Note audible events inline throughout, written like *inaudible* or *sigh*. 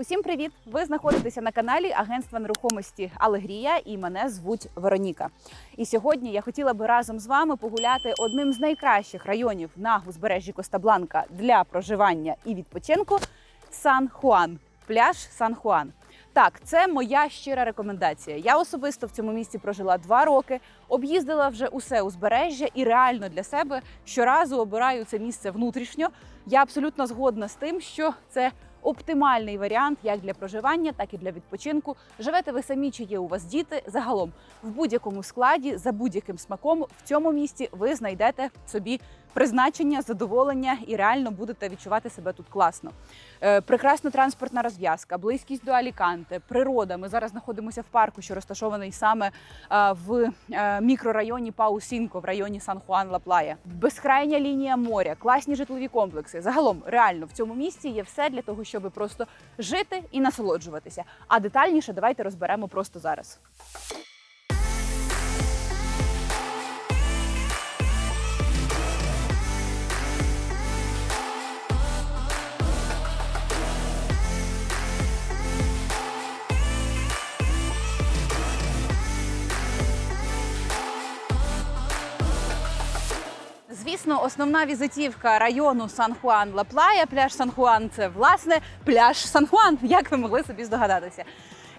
Усім привіт! Ви знаходитеся на каналі Агентства нерухомості Алегрія і мене звуть Вероніка. І сьогодні я хотіла би разом з вами погуляти одним з найкращих районів на узбережжі Коста-Бланка для проживання і відпочинку Сан Хуан. Пляж Сан Хуан. Так, це моя щира рекомендація. Я особисто в цьому місці прожила два роки, об'їздила вже усе узбережжя і реально для себе щоразу обираю це місце внутрішньо. Я абсолютно згодна з тим, що це оптимальний варіант як для проживання, так і для відпочинку. Живете ви самі, чи є у вас діти. Загалом в будь-якому складі, за будь-яким смаком в цьому місті ви знайдете собі призначення, задоволення і реально будете відчувати себе тут класно. Е, прекрасна транспортна розв'язка, близькість до Аліканте, природа. Ми зараз знаходимося в парку, що розташований саме е, в е, мікрорайоні Паусінко, в районі Сан Хуан Ла Плая. Безкрайня лінія моря, класні житлові комплекси. Загалом, реально в цьому місці є все для того, щоб просто жити і насолоджуватися. А детальніше давайте розберемо просто зараз. Звісно, основна візитівка району Сан Хуан Ла Плая, пляж Сан Хуан це власне пляж Сан Хуан, як ви могли собі здогадатися.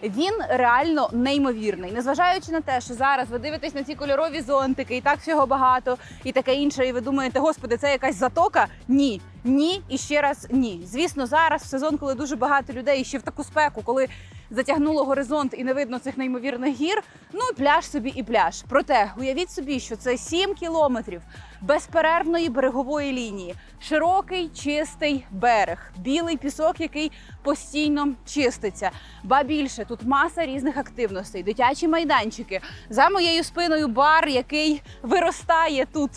Він реально неймовірний, незважаючи на те, що зараз ви дивитесь на ці кольорові зонтики, і так всього багато, і таке інше, і ви думаєте, господи, це якась затока? Ні, ні і ще раз ні. Звісно, зараз в сезон, коли дуже багато людей, ще в таку спеку, коли затягнуло горизонт і не видно цих неймовірних гір. Ну і пляж собі і пляж. Проте уявіть собі, що це 7 кілометрів безперервної берегової лінії, широкий чистий берег, білий пісок, який постійно чиститься. Ба більше тут маса різних активностей, дитячі майданчики. За моєю спиною бар, який виростає тут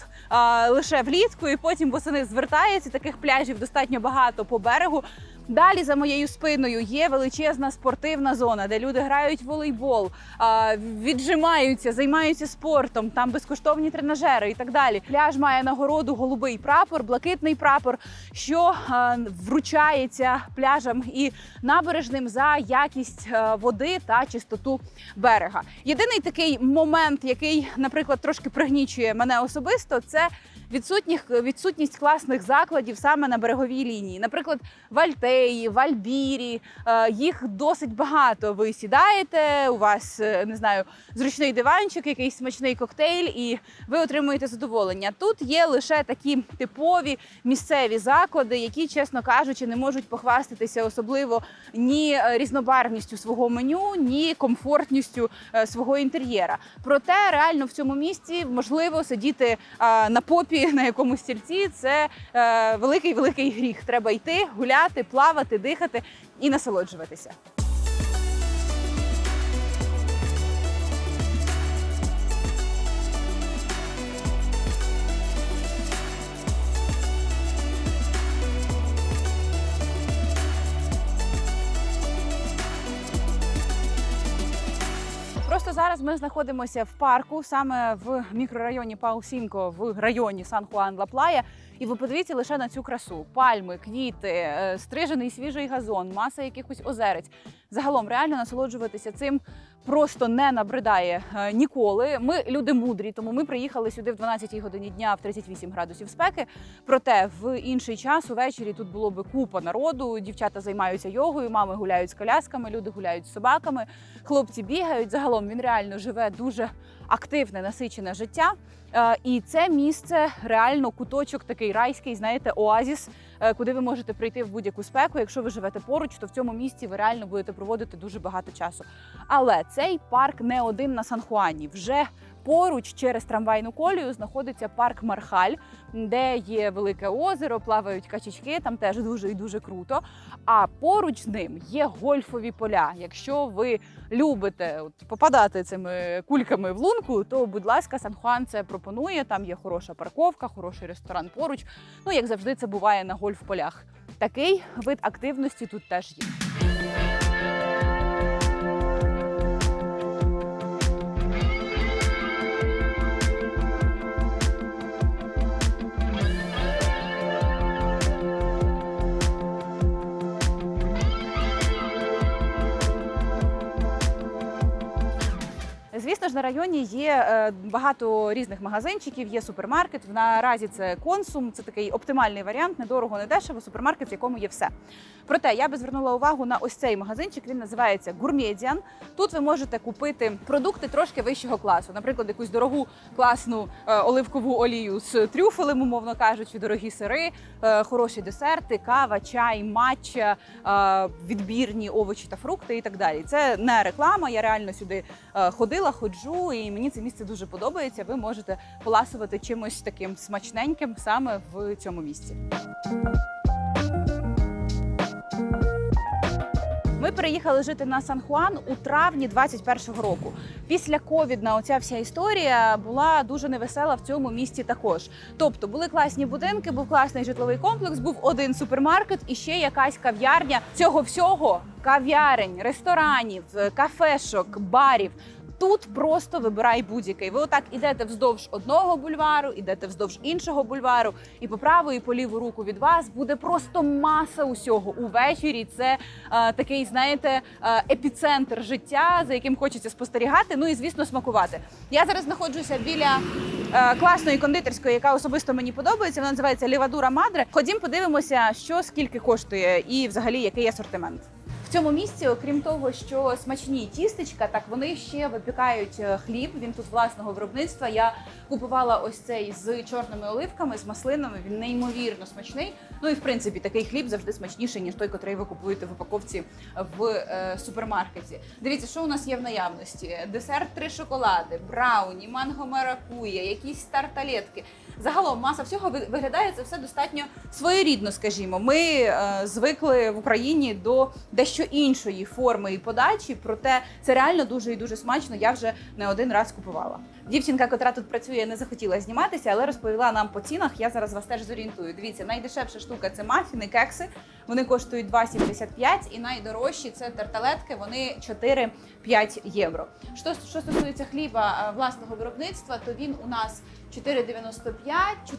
лише влітку, і потім восени звертається. Таких пляжів достатньо багато по берегу. Далі за моєю спиною є величезна спортивна зона, де люди грають в волейбол, віджимаються, займаються спортом. Там безкоштовні тренажери і так далі. Пляж має нагороду голубий прапор, блакитний прапор, що вручається пляжам і набережним за якість води та чистоту берега. Єдиний такий момент, який, наприклад, трошки пригнічує мене особисто, це відсутність класних закладів саме на береговій лінії. Наприклад, в В Альбірі е, їх досить багато. Ви сідаєте, у вас е, не знаю, зручний диванчик, якийсь смачний коктейль, і ви отримуєте задоволення. Тут є лише такі типові місцеві заклади, які, чесно кажучи, не можуть похвастатися особливо ні е, різнобарвністю свого меню, ні комфортністю свого інтер'єра. Проте реально в цьому місці можливо сидіти на попі *laughs* на якомусь стільці. Це великий великий гріх. Треба йти, гуляти, плавати, дихати і насолоджуватися. Просто зараз ми знаходимося в парку, саме в мікрорайоні Паусінко, в районі Сан Хуан Ла Плая. І ви подивіться лише на цю красу: пальми, квіти, е, стрижений свіжий газон, маса якихось озерець. Загалом реально насолоджуватися цим просто не набридає е, ніколи. Ми люди мудрі, тому ми приїхали сюди в 12-й годині дня в 38 градусів спеки. Проте в інший час увечері тут було би купа народу. Дівчата займаються йогою, мами гуляють з колясками, люди гуляють з собаками, хлопці бігають. Загалом він реально живе дуже активне, насичене життя. Е, І це місце реально куточок такий райський, знаєте, оазіс, е, куди ви можете прийти в будь-яку спеку. Якщо ви живете поруч, то в цьому місці ви реально будете проводити дуже багато часу. Але цей парк не один на Сан-Хуані. Вже поруч через трамвайну колію знаходиться парк Мархаль, де є велике озеро, плавають качечки. Там теж дуже і дуже круто. А поруч з ним є гольфові поля. Якщо ви любите от, попадати цими кульками в лунку, то будь ласка, Сан-Хуан це пропонує. Там є хороша парковка, хороший ресторан поруч. Ну як завжди, це буває на гольф-полях. Такий вид активності тут теж є. Звісно ж, на районі є е, багато різних магазинчиків, є супермаркет. Наразі це консум, це такий оптимальний варіант, недорого, не дешево, супермаркет, в якому є все. Проте я би звернула увагу на ось цей магазинчик. Він називається Гурмедіан. Тут ви можете купити продукти трошки вищого класу, наприклад, якусь дорогу класну е, оливкову олію з трюфелем, умовно кажучи, дорогі сири, е, хороші десерти, кава, чай, матча, відбірні овочі та фрукти і так далі. Це не реклама. Я реально сюди ходила, ходжу, і мені це місце дуже подобається. Ви можете поласувати чимось таким смачненьким саме в цьому місці. Ми переїхали жити на Сан-Хуан у травні 21-го року. Після ковідна оця вся історія була дуже невесела в цьому місті також. Тобто були класні будинки, був класний житловий комплекс, був один супермаркет і ще якась кав'ярня. Цього всього кав'ярень, ресторанів, кафешок, барів. Тут просто вибирай будь-який. Ви отак ідете вздовж одного бульвару, ідете вздовж іншого бульвару, і по праву і по ліву руку від вас буде просто маса усього. Увечері це е, такий, знаєте, е, епіцентр життя, за яким хочеться спостерігати. Ну і звісно, смакувати. Я зараз знаходжуся біля е, класної кондитерської, яка особисто мені подобається. Вона називається Лівадура Мадре. Ходім, подивимося, що скільки коштує, і взагалі який асортимент. Цьому місці, окрім того, що смачні тістечка, так вони ще випікають е, хліб. Він тут власного виробництва. Я купувала ось цей з чорними оливками, з маслинами. Він неймовірно смачний. Ну і в принципі такий хліб завжди смачніший, ніж той, котрий ви купуєте в упаковці в е, супермаркеті. Дивіться, що у нас є в наявності: десерт три шоколади, брауні, манго маракуя, якісь тарталетки. Загалом маса всього виглядає це все достатньо своєрідно, скажімо. Ми е, звикли в Україні до дещо іншої форми і подачі, проте це реально дуже і дуже смачно. Я вже не один раз купувала. Дівчинка, котра тут працює, не захотіла зніматися, але розповіла нам по цінах. Я зараз вас теж зорієнтую. Дивіться, найдешевша штука це мафіни, кекси. Вони коштують 2,75 і найдорожчі це тарталетки. Вони 4-5 євро. Що, що стосується хліба е, власного виробництва, то він у нас 4,95,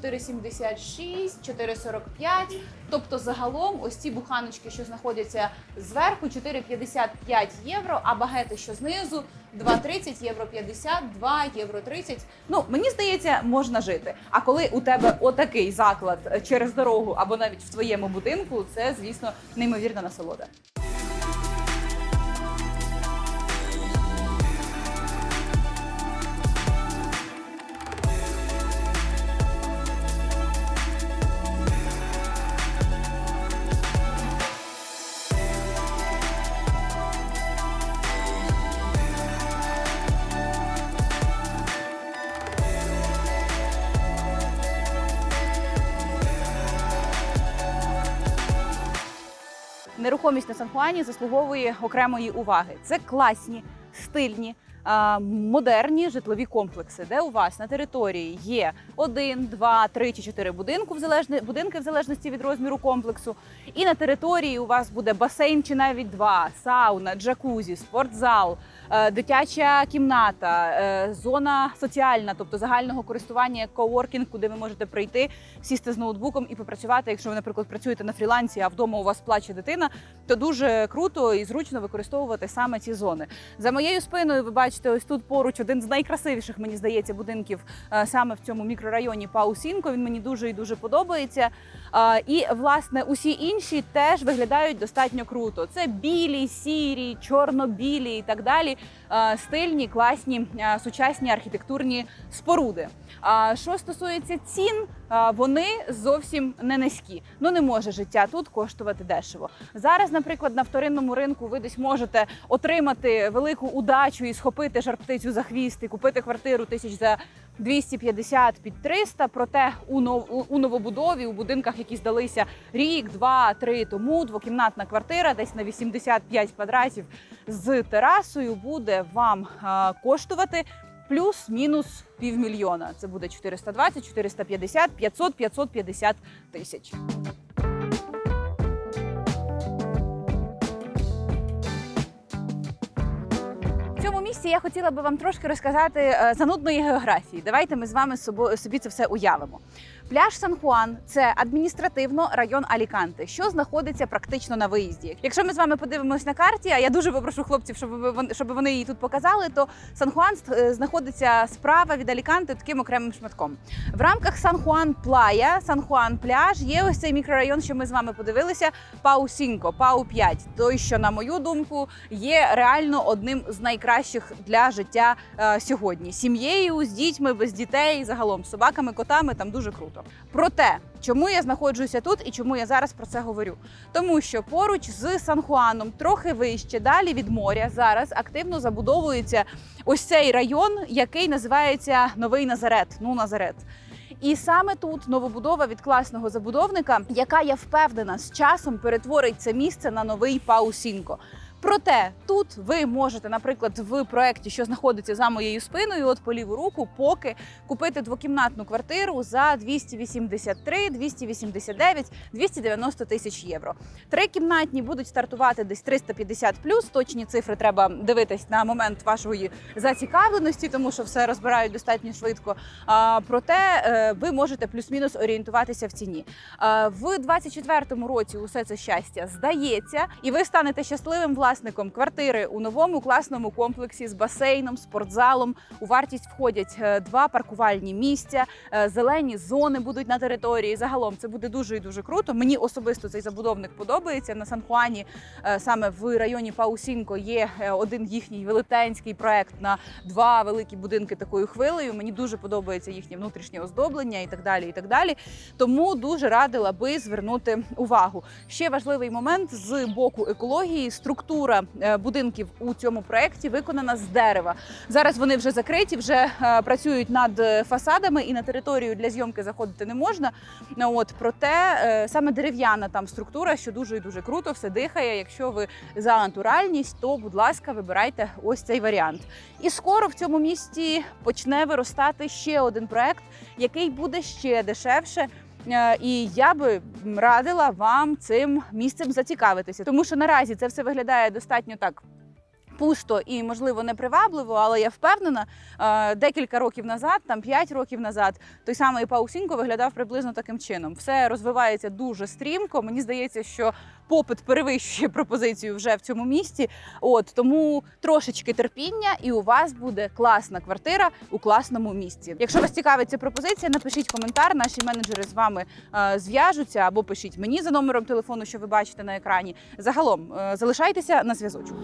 4,76, 4,45. Тобто загалом ось ці буханочки, що знаходяться зверху, 4,55 євро, а багети, що знизу, 2,30 євро 50, 2 євро 30. Ну мені здається, можна жити. А коли у тебе отакий заклад е, через дорогу або навіть в твоєму будинку, це звісно неймовірна насолода. Нерухомість на Сан-Хуані заслуговує окремої уваги. Це класні, стильні. Модерні житлові комплекси, де у вас на території є один, два, три чи чотири будинку в залежні будинки в залежності від розміру комплексу. І на території у вас буде басейн чи навіть два, сауна, джакузі, спортзал, е, дитяча кімната, е, зона соціальна, тобто загального користування як коворкінг, куди ви можете прийти, сісти з ноутбуком і попрацювати. Якщо ви, наприклад, працюєте на фрілансі, а вдома у вас плаче дитина, то дуже круто і зручно використовувати саме ці зони. За моєю спиною ви бачите, ось тут поруч один з найкрасивіших, мені здається, будинків е, саме в цьому мікрорайоні Паусінко. Він мені дуже і дуже подобається. І власне усі інші теж виглядають достатньо круто. Це білі, сірі, чорно-білі і так далі. Стильні, класні, сучасні архітектурні споруди. А що стосується цін, вони зовсім не низькі. Ну не може життя тут коштувати дешево. Зараз, наприклад, на вторинному ринку ви десь можете отримати велику удачу і схопити жар-птицю за хвіст і купити квартиру тисяч за 250 під 300, Проте у у- новобудові, у будинках, які здалися рік, два, три тому, двокімнатна квартира, десь на 85 квадратів з терасою, буде вам коштувати плюс-мінус півмільйона. Це буде 420, 450, 500, 550 тисяч. Цьому місці я хотіла би вам трошки розказати е, занудної географії. Давайте ми з вами собі це все уявимо. Пляж Сан Хуан це адміністративно район Аліканте, що знаходиться практично на виїзді. Якщо ми з вами подивимось на карті, а я дуже попрошу хлопців, щоб ви- щоб вони її тут показали, то Сан Хуан е, знаходиться справа від Аліканте таким окремим шматком. В рамках Сан Хуан Плая, Сан Хуан пляж є ось цей мікрорайон, що ми з вами подивилися. Пау Сінко, Пау 5. Той, що на мою думку, є реально одним з найкращих для життя е, сьогодні. Сім'єю з дітьми, без дітей, загалом з собаками, котами там дуже круто. Проте, чому я знаходжуся тут і чому я зараз про це говорю? Тому що поруч з Сан Хуаном, трохи вище, далі від моря, зараз активно забудовується ось цей район, який називається Новий Назарет. Ну Назарет. І саме тут новобудова від класного забудовника, яка я впевнена з часом перетворить це місце на новий Паусінко. Проте тут ви можете, наприклад, в проєкті, що знаходиться за моєю спиною, от по ліву руку, поки купити двокімнатну квартиру за 283, 289, 290 тисяч євро. Трикімнатні будуть стартувати десь 350 плюс. Точні цифри треба дивитись на момент вашої зацікавленості, тому що все розбирають достатньо швидко. А, проте е, ви можете плюс-мінус орієнтуватися в ціні. Е, В 24-му році усе це щастя здається, і ви станете щасливим власником квартири у новому класному комплексі з басейном, спортзалом. У вартість входять е, два паркувальні місця, е, зелені зони будуть на території. Загалом це буде дуже і дуже круто. Мені особисто цей забудовник подобається. На Сан-Хуані, е, саме в районі Паусінко, є один їхній велетенський проект на два великі будинки такою хвилею. Мені дуже подобається їхнє внутрішнє оздоблення і так далі. І так далі. Тому дуже радила би звернути увагу. Ще важливий момент з боку екології. Структура е, будинків у цьому проєкті виконана з дерева. Зараз вони вже закриті, вже е, працюють над е, фасадами, і на територію для зйомки заходити не можна. Ну, От проте саме дерев'яна там структура, що дуже і дуже круто, все дихає. Якщо ви за натуральність, то будь ласка, вибирайте ось цей варіант. І скоро в цьому місті почне виростати ще один проект, який буде ще дешевше. Е, І я би радила вам цим місцем зацікавитися, тому що наразі це все виглядає достатньо так. Пусто і можливо непривабливо, але я впевнена, е, декілька років назад, там 5 років назад, той самий Паусінко виглядав приблизно таким чином. Все розвивається дуже стрімко. Мені здається, що попит перевищує пропозицію вже в цьому місті. От тому трошечки терпіння, і у вас буде класна квартира у класному місці. Якщо вас цікавить ця пропозиція, напишіть коментар. Наші менеджери з вами е, зв'яжуться або пишіть мені за номером телефону, що ви бачите на екрані. Загалом е, залишайтеся на зв'язочку.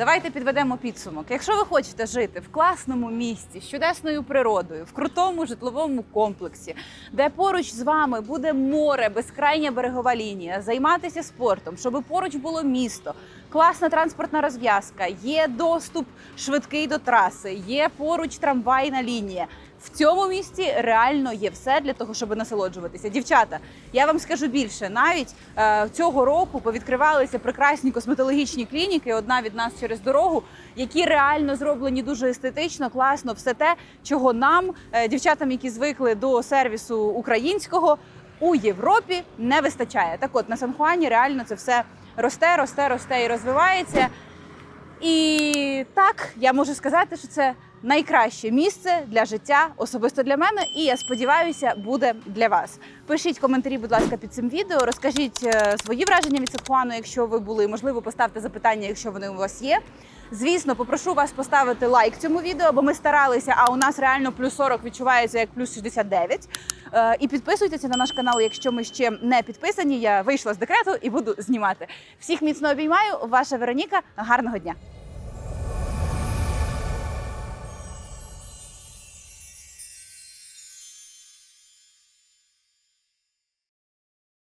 Давайте підведемо підсумок. Якщо ви хочете жити в класному місті з чудесною природою, в крутому житловому комплексі, де поруч з вами буде море, безкрайня берегова лінія, займатися спортом, щоб поруч було місто, класна транспортна розв'язка, є доступ швидкий до траси, є поруч трамвайна лінія. В цьому місті реально є все для того, щоб насолоджуватися. Дівчата, я вам скажу більше. Навіть е, цього року повідкривалися прекрасні косметологічні клініки. Одна від нас через дорогу, які реально зроблені дуже естетично, класно, все те, чого нам, е, дівчатам, які звикли до сервісу українського, у Європі не вистачає. Так от на Сан-Хуані реально це все росте, росте, росте і розвивається. І так я можу сказати, що це найкраще місце для життя особисто для мене, і я сподіваюся, буде для вас. Пишіть коментарі, будь ласка, під цим відео. Розкажіть е, свої враження від Садхуану, якщо ви були. Можливо, поставте запитання, якщо вони у вас є. Звісно, попрошу вас поставити лайк цьому відео, бо ми старалися, а у нас реально плюс 40 відчувається як плюс 69. Е, І підписуйтеся на наш канал, якщо ми ще не підписані. Я вийшла з декрету і буду знімати. Всіх міцно обіймаю. Ваша Вероніка. Гарного дня!